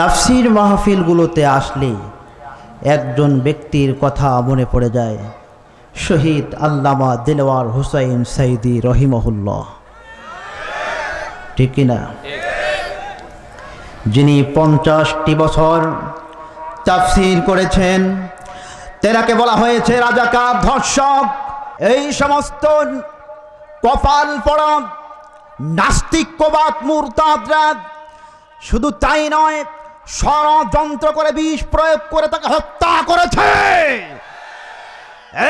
তাফসির মাহফিলগুলোতে আসলে একজন ব্যক্তির কথা মনে পড়ে যায়। শহীদ আল্লামা দিলওয়ার হুসাইন সাইদি রহিমহুল্লাহ। ঠিক কিনা? যিনি পঞ্চাশটি বছর তাফসির করেছেন, তেনাকে বলা হয়েছে রাজাকার ধর্ষক, এই সমস্ত কপাল পড়া নাস্তিক্যবাদ মুরতাদরা। শুধু তাই নয় ষড়যন্ত্র করে বিষ প্রয়োগ করে তাকে হত্যা করেছে।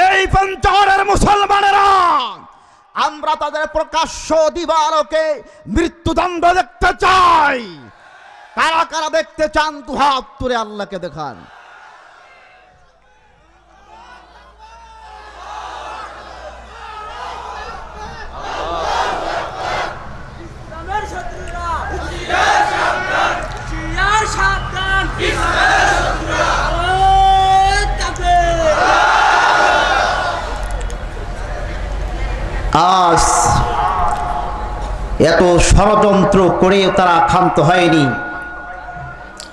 এই পঞ্চগড়ের মুসলমানেরা, আমরা তাদের প্রকাশ্য দিবালোকে মৃত্যুদণ্ড দেখতে চাই। কারা কারা দেখতে চান দু হাত তুলে আল্লাহকে দেখান। আজ এত ষড়যন্ত্র করে তারা ক্ষান্ত হয়নি।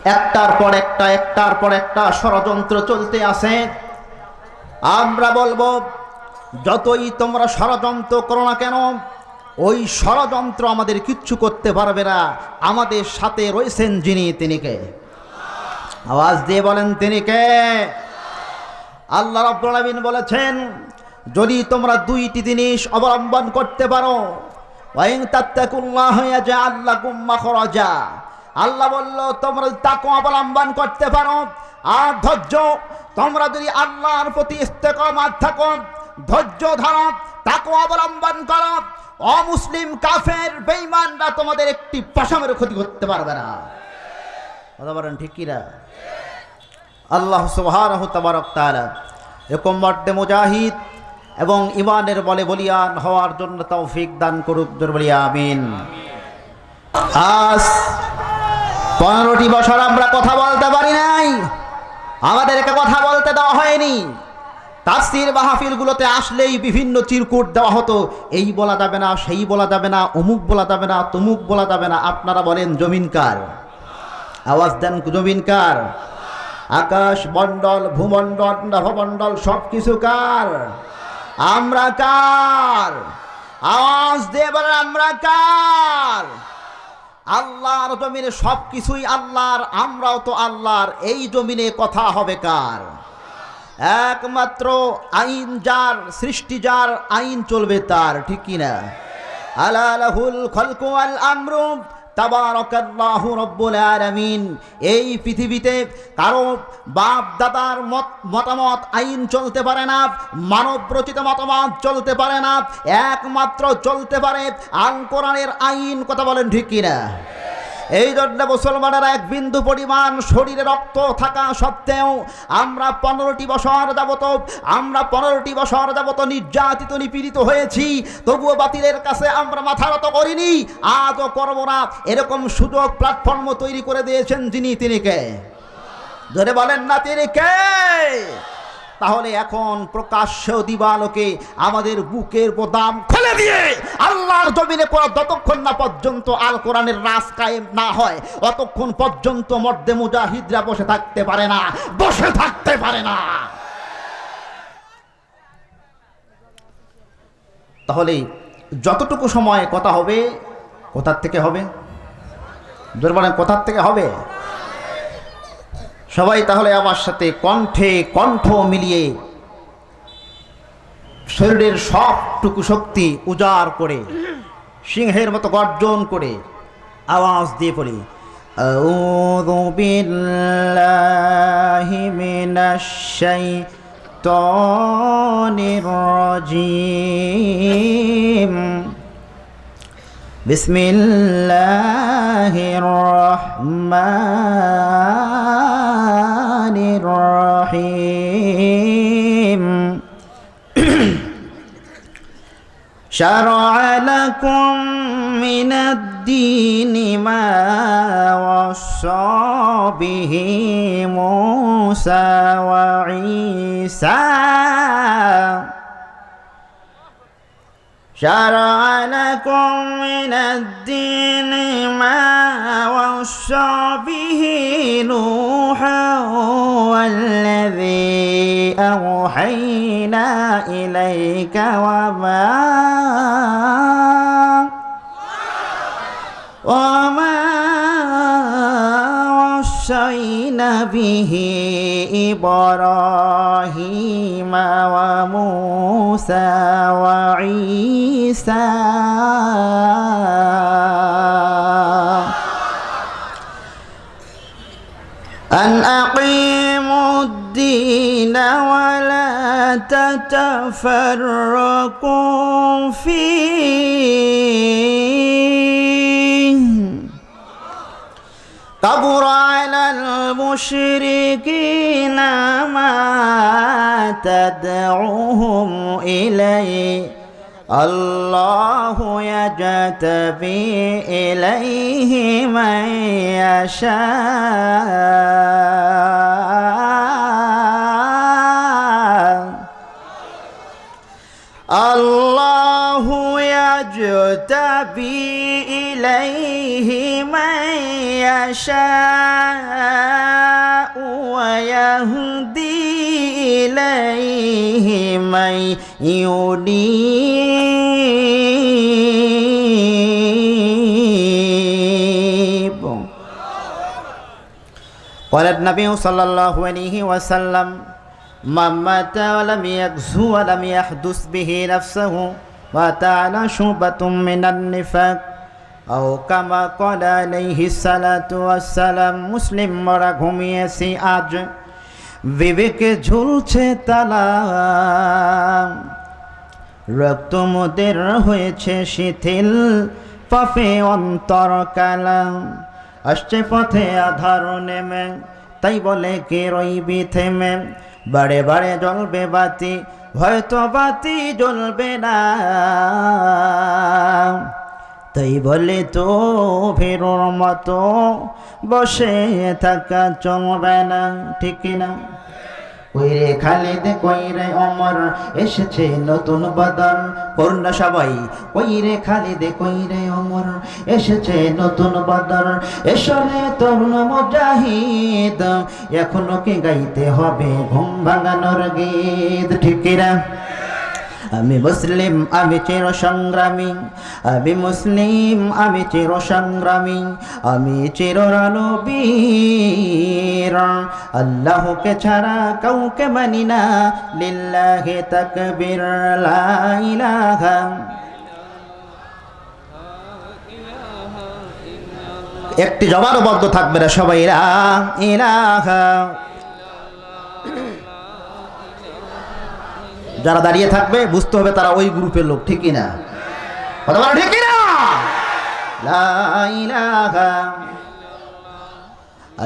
একটার পর একটা, একটার পর একটা ষড়যন্ত্র চলতে আছে। আমরা বলব, যতই তোমরা ষড়যন্ত্র করো না কেন, ওই ষড়যন্ত্র আমাদের কিচ্ছু করতে পারবে না। আমাদের সাথে রয়েছেন যিনি, তিনি কে? আওয়াজ দিয়ে বলেন, তিনি কে? আল্লাহ রাব্বুল আলামিন বলেছেন যদি তোমরা দুইটি জিনিস অবলম্বন করতে পারো আল্লাহ বলল, তোমরা তাকে অবলম্বন করতে পারো, আর ধৈর্য, তোমরা যদি আল্লাহর প্রতি ইস্তেকামাত থাকো, ধৈর্য ধরো, তাকে অবলম্বন করো, অমুসলিম কাফের বেঈমানরা তোমাদের একটি পশমের ক্ষতি করতে পারবে না। কথা বলেন ঠিক কিনা আল্লাহ তাআলা এরকম মর্দে মুজাহিদ এবং ইমানের বলে বলিয়ান হওয়ার জন্য তৌফিক দান করুক জোর বলি আমিন। আজ পনেরোটি বছর আমরা কথা বলতে পারি নাই। আমাদেরকে কথা বলতে দেওয়া হয়নি। তাফসির মাহফিলগুলোতে আসলেই বিভিন্ন চিরকুট দেওয়া হতো। এই বলা যাবে না, সেই বলা যাবে না, অমুক বলা যাবে না, তমুক বলা যাবে না। আপনারা বলেন জমিনকার আওয়াজ দেন জমিনকার আকাশ মণ্ডল, ভূমণ্ডল, নভমণ্ডল সব কিছু কার? আমরা কার? আওয়াজ বলেন, আমরা কার? আল্লাহর জমিনে সব কিছুই আল্লাহর, আমরাও তো আল্লাহর। এই জমিনে কথা হবে কার? একমাত্র আইন যার, সৃষ্টি যার, আইন চলবে তার, ঠিক কিনা? আলাহুল খলকু আল আমরু। তাবারাকাল্লাহু রব্বুল আলামিন। এই পৃথিবীতে কারও বাপ দাদার মত মতামত, আইন চলতে পারে না মানব রচিত মতামত চলতে পারে না, একমাত্র চলতে পারে আল কোরআনের আইন। কথা বলেন ঠিক কিনা? এই জন্য মুসলমানেরা এক বিন্দু পরিমাণ শরীরে রক্ত থাকা সত্ত্বেও আমরা পনেরোটি বছর যাবত, আমরা পনেরোটি বছর যাবত নির্যাতিত, নিপীড়িত হয়েছি। তবুও বাতিলের কাছে আমরা মাথা নত করিনি। আজও করব না। এরকম সুযোগ প্ল্যাটফর্ম তৈরি করে দিয়েছেন যিনি, তিনি কে? ধরে বলেন না, তিনি কে? তাহলে এখন প্রকাশ্য দিবালোকে আমাদের বুকের খুলে দিয়ে আল্লাহর জমিনে যতক্ষণ না পর্যন্ত আল কোরআনের রাস কায়েম না হয়, অতক্ষণ পর্যন্ত মর্দে মুজাহিদরা বসে থাকতে পারে না, বসে থাকতে পারে না। তাহলে যতটুকু সময় কথা হবে, কোথার থেকে হবে? জোর বলেন, কোথার থেকে হবে? সবাই তাহলে আমার সাথে কণ্ঠে কণ্ঠ মিলিয়ে শরীরের সবটুকু শক্তি উজাড় করে সিংহের মতো গর্জন করে আওয়াজ দিয়ে পড়ি أعوذ بالله من الشيطان الرجيم بسم الله الرحمن شرع لكم من الدين ما وصى به موسى وعيسى. شرع لكم من الدين ما وصى به نوحا والذي أوحينا إليك وما به إبراهيم وموسى وعيسى. أن أقيموا الدين ولا تتفرقوا فيه. كبر المشركين ما تدعوهم إليه الله يجتبي إليه من يشاء. الله يجتبي إليه من يشاء. ينيب. قال النبي صلى الله عليه وسلم من مات ولم يغزو ولم يحدث به نفسه مات على شبة من النفاق. أو كما قال عليه الصلاة والسلام مسلم رقم يسي أجر বিবেকে ঝুলছে তালা। রক্ত মোদের হয়েছে শিথিল, পাপে অন্তর কালা। আসছে পথে আধার নেমে, তাই বলে কে রইবি থেমে। বাড়ে বাড়ে জ্বলবে বাতি, হয়তো বাতি জ্বলবে না। তাই বলে তো ফেরোর মতো, বসে থাকা চলবে না, ঠিক না কইরে খালিদ, কইরে অমর এসেছে নতুন বদন। পূর্ণ সবাই, কইরে খালিদ, কইরে অমর এসেছে নতুন বদন। এসরে তরুণ মুজাহিদ, এখনও কি গাইতে হবে ঘুম ভাঙানোর গীত? ঠিক না আমি মুসলিম, আমি চির সংগ্রামী আমি মুসলিম, আমি চির সংগ্রামী আমি চির রণবীর আল্লাহকে ছাড়া কাউকে মানি না। লিল্লাহে তাকবীর, লা ইলাহা একটি জবানবদ্ধ থাকবে না সবাই ইলাহা যারা দাঁড়িয়ে থাকবে, বুঝতে হবে তারা ওই গ্রুপের লোক ঠিকই না কথা বলো ঠিকই না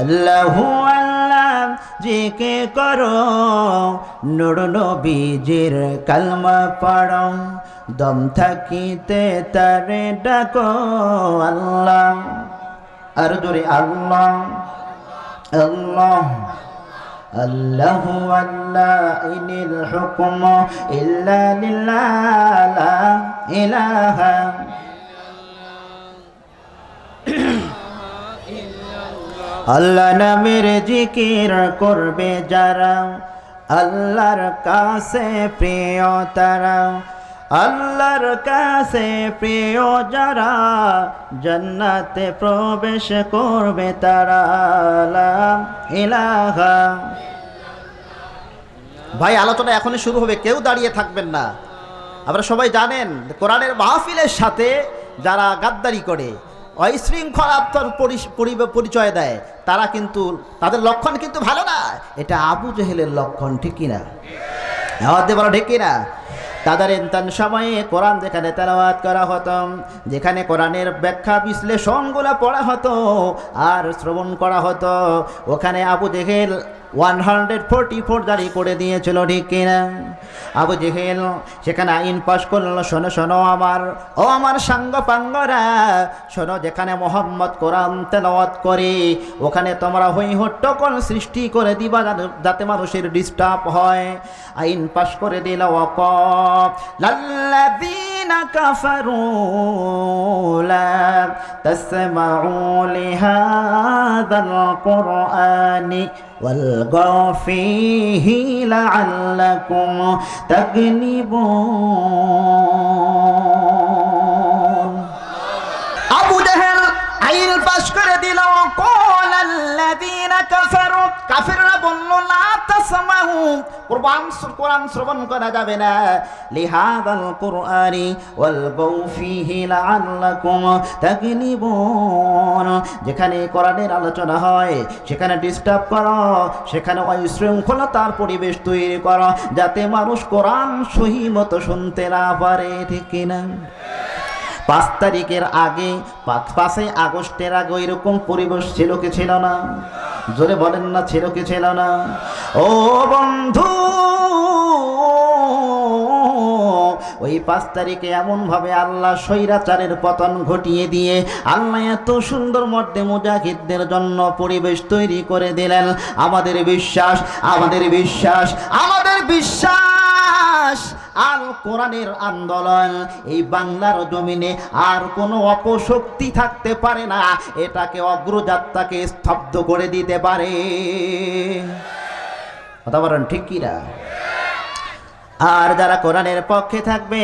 আল্লাহু আল্লাহ, জিকে করো, নুর নবীজির কালমা পড়ো, দম থাকিতে তারে ডাকো, আল্লাহ। আর জোরে, আল্লাহ আল্লাহ। আল্লাহ আল্লাহ ইনিল হুকুম ইল্লা লিল্লাহ, লা ইলাহা আল্লাহ নামের জিকির করবে যারা, আল্লাহর কাছে প্রিয় তারা। আল্লাহর কাছে প্রিয় যারা জান্নাতে প্রবেশ করবে তারা ইলাহা ভাই, আলোচনা এখনই শুরু হবে, কেউ দাঁড়িয়ে থাকবেন না। আপনারা সবাই জানেন, কোরআনের মাহফিলের সাথে যারা গাদ্দারি করে অশৃঙ্খলাত্মর পরিচয় দেয়, তারা কিন্তু, তাদের লক্ষণ কিন্তু ভালো না। এটা আবু জেহেলের লক্ষণ, ঠিক কিনা? আওয়াজ দিয়ে বলো ঠিক কিনা? তাদের ইন্তান সময়ে কোরআন যেখানে তেলাওয়াত করা হতো, যেখানে কোরআনের ব্যাখ্যা বিশ্লেষণগুলো পড়া হতো আর শ্রবণ করা হতো, ওখানে Abu Jahl one hundred forty four জারি করে দিয়েছিল, ঠিক কিনা? আবু জেহেল সেখানে আইন পাশ করল, শোনো শোনো আমার। ও আমার সাঙ্গ পাঙ্গরা, শোনো, যেখানে মোহাম্মদ কোরআন তেলাওয়াত করে, ওখানে তোমরা হই হট্টকল সৃষ্টি করে দিবা যাতে মানুষের ডিস্টার্ব হয়। আইন পাশ করে দিল ওয়াকফ। লাল্লাযী كفروا لا تسمعوا لهذا القرآن والقوا فيه لعلكم تغلبون أبو جهل عيل فاشكر دلو قول الذين كفروا. كفر بلنا কোরআন শ্রবণ করা যাবে না। যেখানে কোরআনের আলোচনা হয়, সেখানে ডিস্টার্ব করো, সেখানে অশৃঙ্খলতার পরিবেশ তৈরি করো, যাতে মানুষ কোরআন সহি মতো শুনতে না পারে, ঠিক কিনা? পাঁচ তারিখের আগে, পাঁচ- পাঁচই আগস্টের আগে এরকম পরিবেশ ছিল কি ছিল না? জোরে বলেন না ছিল কি ছিল না। ও বন্ধু, ওই পাঁচ তারিখে এমনভাবে আল্লাহ স্বৈরাচারের পতন ঘটিয়ে দিয়ে আল্লাহ এত সুন্দর মধ্যে মুজাহিদদের জন্য পরিবেশ তৈরি করে দিলেন। আমাদের বিশ্বাস আমাদের বিশ্বাস আমাদের বিশ্বাস। আল কোরআনের আন্দোলন। এই বাংলার জমিনে আর কোনো অপশক্তি থাকতে পারে না। এটাকে অগ্রযাত্রাকে স্তব্ধ করে দিতে পারে। কথা বলেন, ঠিক কিরা আর যারা কোরআনের পক্ষে থাকবে,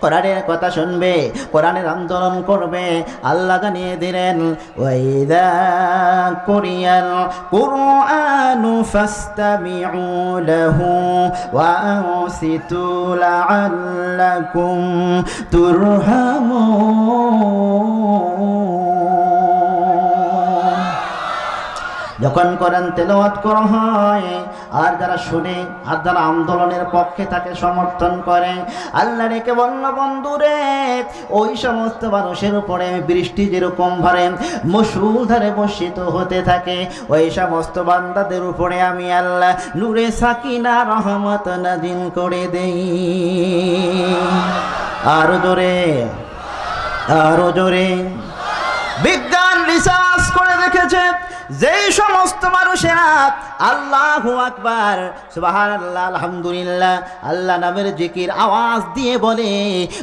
কোরআনের কথা শুনবে, কোরআনের আন্দোলন করবে, আল্লাহ জানিয়ে দিলেন, ওয়াইদা কুরিয়াল যখন করেন তেলাওয়াত করা হয়, আর যারা শুনে, আর যারা আন্দোলনের পক্ষে তাকে সমর্থন করে, আল্লাহ রেখে বলল, বন্ধুরে, ওই সমস্ত মানুষের উপরে বৃষ্টি যেরকম ভারে মুসুলধারে বর্ষিত হতে থাকে, ওই সমস্ত বান্দাদের উপরে আমি আল্লাহ নূরে সাকিনা রহমত নাজিল করে দেই। আরও জোরে আরও জোরে। বিজ্ঞান রিসার্চ করে দেখেছে যেই সমস্ত মানুষেরা আল্লাহ আকবার সুবাহান আল্লাহ আলহামদুলিল্লাহ, আল্লাহ নামের জিকির আওয়াজ দিয়ে বলে,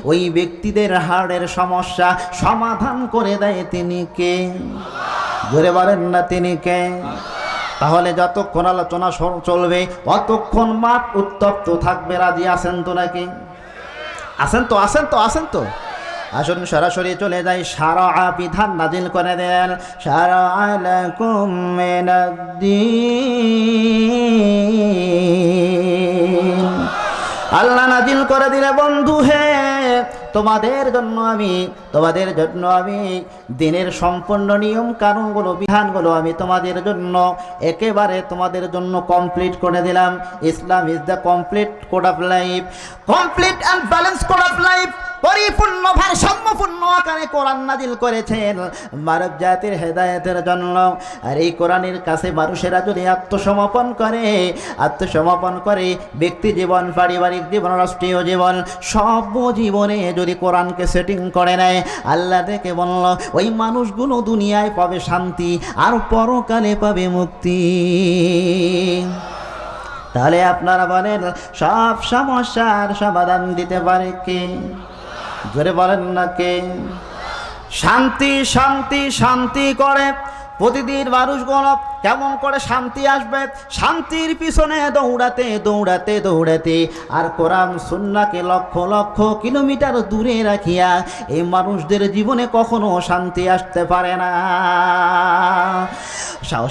ওই ব্যক্তিদের হাড়ের সমস্যা সমাধান করে দেয় তিনি কে? জোরে বলেন না তিনি কে? তাহলে যতক্ষণ আলোচনা চলবে অতক্ষণ মাঠ উত্তপ্ত থাকবে, রাজি আছেন তো নাকি? আসেন তো আসেন তো আসেন তো। আসুন সরাসরি চলে যাই। সারা বিধান নাজিল করে দেন। সারা আল্লাহ নাজিল করে দিলে বন্ধু হে, তোমাদের জন্য আমি, তোমাদের জন্য আমি দিনের সম্পূর্ণ নিয়ম কানুনগুলো, বিধানগুলো আমি তোমাদের জন্য একেবারে তোমাদের জন্য কমপ্লিট করে দিলাম। Islam is the complete code of life complete and balance code of life পরিপূর্ণ, ভারসাম্যপূর্ণ আকারে কোরআন নাজিল করেছেন। মানব জাতির হেদায়েতের জন্য। আর এই কোরআনের কাছে মানুষেরা যদি আত্মসমর্পণ করে আত্মসমর্পণ করে ব্যক্তি জীবন, পারিবারিক জীবন, রাষ্ট্রীয় জীবন, সব জীবনে যদি কোরআনকে সেটিং করে নেয়, আল্লাহ দেখে বলল, ওই মানুষগুলো দুনিয়ায় পাবে শান্তি, আর পরকালে পাবে মুক্তি। তাহলে আপনারা বলেন, সব সমস্যার সমাধান দিতে পারে কে? জোরে বলেন না কে? শান্তি শান্তি শান্তি করে। প্রতিদিন মানুষগুলো কেমন করে শান্তি আসবে? শান্তির পিছনে দৌড়াতে দৌড়াতে দৌড়াতে, আর কোরআন সুন্নাকে লক্ষ লক্ষ কিলোমিটার দূরে রাখিয়া এই মানুষদের জীবনে কখনো শান্তি আসতে পারে না।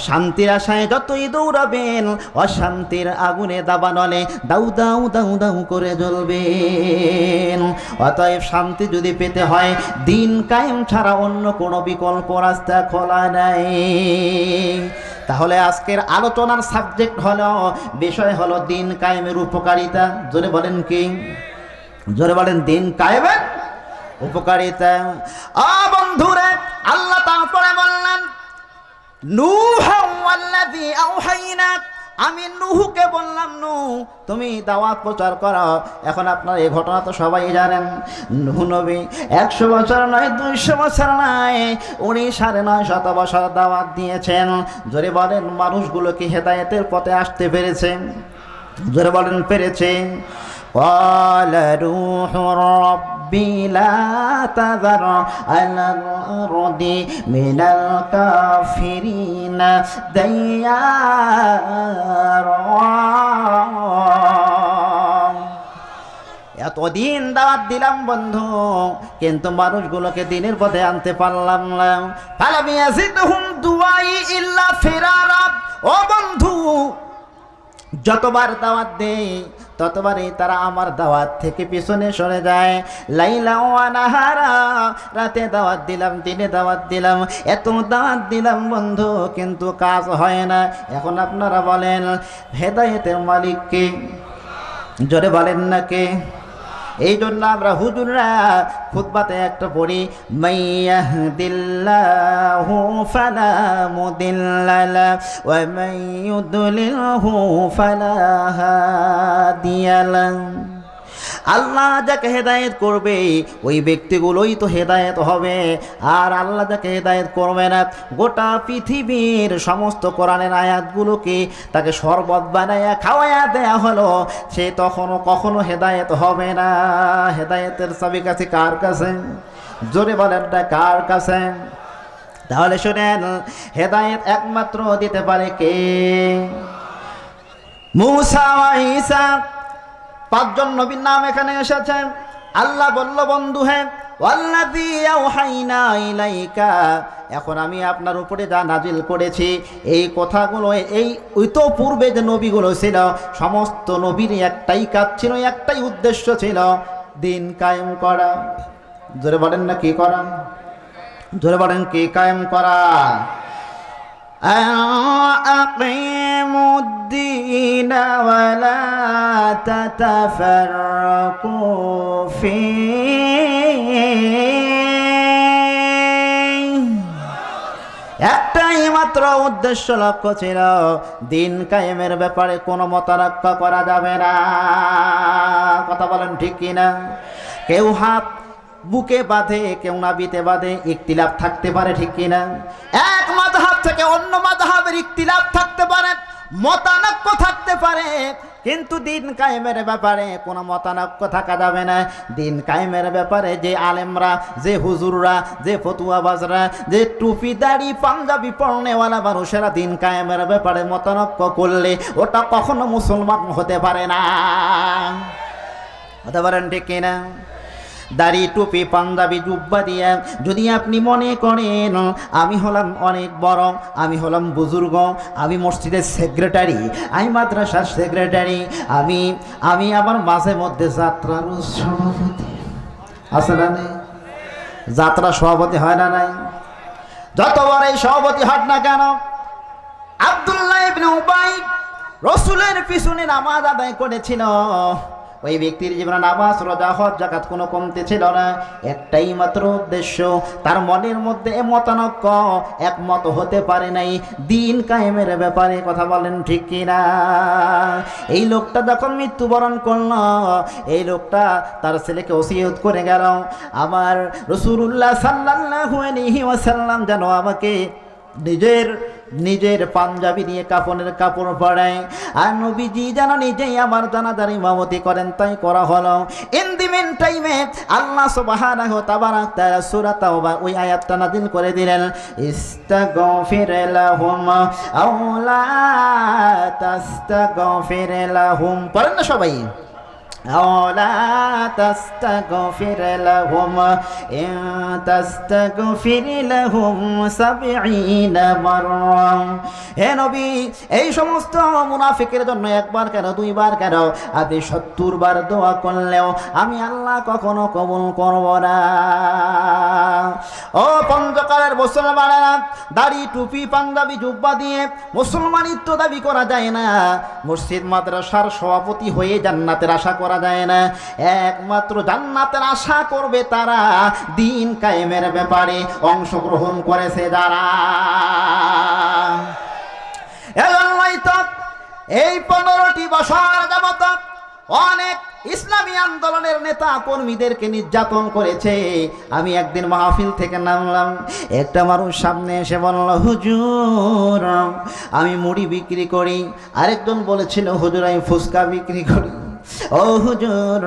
শান্তির আশায় যতই দৌড়াবেন, অশান্তির আগুনে দাবানলে দাউ দাউ দাউ দাউ করে জ্বলবেন। অতএব শান্তি যদি পেতে হয়, দিন কায়েম ছাড়া অন্য কোনো বিকল্প রাস্তা খোলা নাই। তাহলে আজকের আলোচনার সাবজেক্ট হলো, বিষয় হলো দিন কায়েমের উপকারিতা। জোরে বলেন কি? জোরে বলেন, দিন কায়েমের উপকারিতা। আ বন্ধুরে, আল্লাহ তারপরে বললেন, নূহ আল্লাযী আওহাইনা আমি নুহুকে বললাম নু তুমি দাওয়াত প্রচার করো। এখন আপনার এই ঘটনা তো সবাই জানেন। নুহু নবী একশো বছর নয়, দুইশো বছর নয়, উনি সাড়ে নয় শত বছর দাওয়াত দিয়েছেন। জোরে বলেন মানুষগুলোকে হেদায়েতের পথে আসতে পেরেছে? জোরে বলেন, পেরেছে। قال روح ربي لا تذر على الأرض من الكافرين ديارا এতদিন দাওয়াত দিলাম বন্ধু কিন্তু মানুষগুলোকে দিনের পথে আনতে পারলাম না ফালাম ইয়াজিদহুম দুআই ইল্লা ফিরারা ও বন্ধু যতবার দাওয়াত দেই ততবারই তারা আমার দাওয়াত থেকে পিছনে সরে যায়। লাইলা আনাহারা, রাতে দাওয়াত দিলাম, দিনে দাওয়াত দিলাম, এত দাওয়াত দিলাম বন্ধু, কিন্তু কাজ হয় না। এখন আপনারা বলেন, হেদায়েতের মালিককে জোরে বলেন না কে? এই জন্য আমরা হুজুররা খুতবাতে একটা পড়ি মাইয়াহদিল্লাহু ফালা মুদিল্লা লা ওয়া ইউদ্লিলহু ফালা হাদিয়া লা আল্লাহ যাকে হেদায়েত করবে, ওই ব্যক্তিগুলোই তো হেদায়েত হবে। আর আল্লাহ যাকে হেদায়েত করবে না, গোটা পৃথিবীর সমস্ত কোরআনের আয়াতগুলোকে তাকে শরবত বানায়া খাওয়ায়া দেয়া হলো, সে তখনও কখনো হেদায়েত হবে না। হেদায়েতের চাবি কাছে কার কাছে? জোরে বলেন না, কার কাছে? তাহলে শোনেন, হেদায়েত একমাত্র দিতে পারে কে? মুসা ঈসা পাঁচজন নবীর নাম এখানে এসেছে। আল্লাহ বলল, বন্ধু হ্যাঁ এখন আমি আপনার উপরে যা নাজিল করেছি, এই কথাগুলো, এই ওই তো পূর্বে যে নবীগুলো ছিল, সমস্ত নবীর একটাই কাজ ছিল, একটাই উদ্দেশ্য ছিল, দিন কায়েম করা। জোরে বলেন না, কি করা? জোরে বলেন, কি কায়েম করা? تتفرقوا فيه একটাই মাত্র উদ্দেশ্য লক্ষ্য ছিল দিন কায়েমের ব্যাপারে কোনো মতানক্য করা যাবে না কথা বলেন ঠিক কিনা কেউ হাত বুকে বাঁধে কেউ নাবিতে বাঁধে ইকতিলাফ থাকতে পারে ঠিক কিনা এক মাযহাব থেকে অন্য মাযহাবের ইকতিলাফ থাকতে পারে মতানক্য থাকতে পারে কিন্তু দিন কায়েমের ব্যাপারে কোনো মতানক্য থাকা যাবে না। দিন কায়েমের ব্যাপারে যে আলেমরা, যে হুজুররা, যে ফতুয়াবাজরা, যে টুপি, দাড়ি, পাঞ্জাবি পড়নেওয়ালা মানুষেরা দিন কায়েমের ব্যাপারে মতানক্য করলে ওটা কখনো মুসলমান হতে পারে না। হতে পারেন ঠিক কিনা? দাড়ি টুপি পাঞ্জাবি জুব্বা দিয়ে, যদি আপনি মনে করেন, আমি হলাম অনেক বড়, আমি হলাম বুজুর্গ, আমি মসজিদের সেক্রেটারি আমি মাদ্রাসার সেক্রেটারি আমি আমি আমার মাঝে মধ্যে যাত্রার সভাপতি। আছে না নেই? যাত্রা সভাপতি হয় না নাই? যতবার এই সভাপতি হট না কেন? আব্দুল্লাহ ইবনে উবাই রসুলের পিছনে নামাজ আদায় করেছিল। ওই ব্যক্তির জীবনে নামাজ, রোজা, হজ জাকাত কোনো কমতে ছিল না। একটাই মাত্র উদ্দেশ্য, তার মনের মধ্যে এ মতানক্য একমত হতে পারে নাই। দিন কায়েমের ব্যাপারে কথা বলেন ঠিক কিনা? এই লোকটা যখন মৃত্যুবরণ করল, এই লোকটা তার ছেলেকে ওসিয়ত করে গেল। আমার রসুল্লাহ সাল্লাল্লাহু আলাইহি ওয়াসাল্লাম যেন আমাকে নিজের নিজের পাঞ্জাবি নিয়ে কাপড়ের কাপড় পরায়। আর নবীজি যেন নিজেই আমার জানাজার ইমামতি করেন, তাই করা হলো। মেন টাইমে আল্লাহ সুবহানাহু তাবারাক তাআলা সূরা তাওবা ওই আয়াতটা নাযিল করে দিলেন, ইস্তাগফির লাহুম, আও লা তাস্তাগফির লাহুম। পড়েন না সবাই? أو لا تستغفر لهم إن تستغفر لهم سبعين مرة হে নবী এই সমস্ত মুনাফিকের জন্য একবার কেন দুইবার কেন আপনি সত্তর বার দোয়া করলেও আমি আল্লাহ কখনো কবুল করব না ও পঞ্চকালের মুসলমানেরা দাড়ি টুপি পাঞ্জাবি জুব্বা দিয়ে মুসলমানিত্ব দাবি করা যায় না মসজিদ মাদ্রাসার সভাপতি হয়ে জান্নাতের আশা করা যায় না। একমাত্র জান্নাতের আশা করবে তারা দিন কায়েমের ব্যাপারে অংশগ্রহণ করেছে যারা। এই পনেরোটি বছর যাবত অনেক ইসলামী আন্দোলনের নেতা কর্মীদেরকে নির্যাতন করেছে। আমি একদিন মাহফিল থেকে নামলাম, একটা মানুষ সামনে এসে বলল, হুজুর, আমি মুড়ি বিক্রি করি। আরেকজন বলেছিল, হুজুর, আমি ফুচকা বিক্রি করি। ও হুজুর,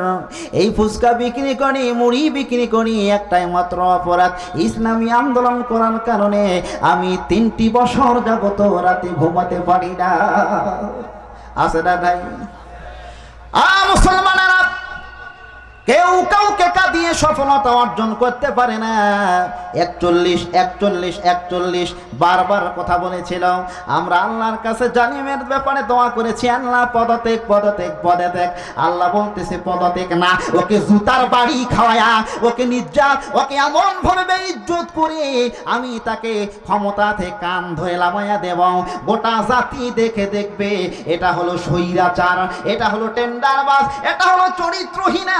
এই ফুচকা বিক্রি করি, মুড়ি বিক্রি করি, একটাই মাত্র অপরাধ। ইসলামী আন্দোলন করার কারণে আমি তিনটি বছর যাবত রাতে ঘুমাতে পারি না। আছে না ভাই আ, মুসলমানেরা, কেউ কাঁদিয়ে সফলতা অর্জন করতে পারে না। একচল্লিশ একচল্লিশ একচল্লিশ, বারবার কথা বলেছিল। আমরা আল্লাহর কাছে জালিমের ব্যাপারে দোয়া করেছি, আল্লাহ পদতেক পদতেক পদতেক আল্লাহ বলতেছে পদতেক না, ওকে জুতার বাড়ি খাওয়ায়া, ওকে নির্যাত, ওকে এমন ভাবে ইজ্জত করে আমি তাকে ক্ষমতা থেকে কান ধরে লামাইয়া দেব। গোটা জাতি দেখে দেখবে, এটা হলো স্বৈরাচার, এটা হলো টেন্ডারবাজ, এটা হলো চরিত্রহীনা,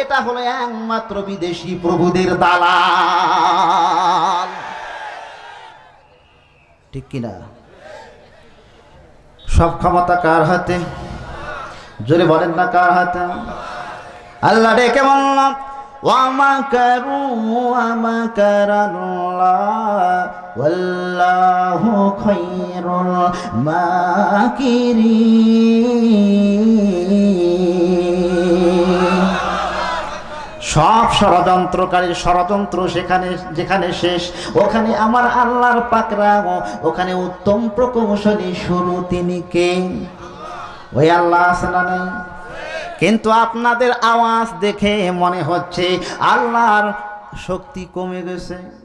এটা হলো একমাত্র বিদেশি প্রভুদের দালাল। ঠিক কিনা? সব ক্ষমতা কার হাতে? জোরে বলেন না কার হাতে? আল্লাহ ওয়াল্লাহু খায়রুল মাকিরিন। সব ষড়যন্ত্রকারী ষড়যন্ত্র সেখানে, যেখানে শেষ, ওখানে আমার আল্লাহর পাকরা ওখানে উত্তম প্রকৌশলী শুরু তিনি কে? ওই আল্লাহ আছে নেই? কিন্তু আপনাদের আওয়াজ দেখে মনে হচ্ছে আল্লাহর শক্তি কমে গেছে।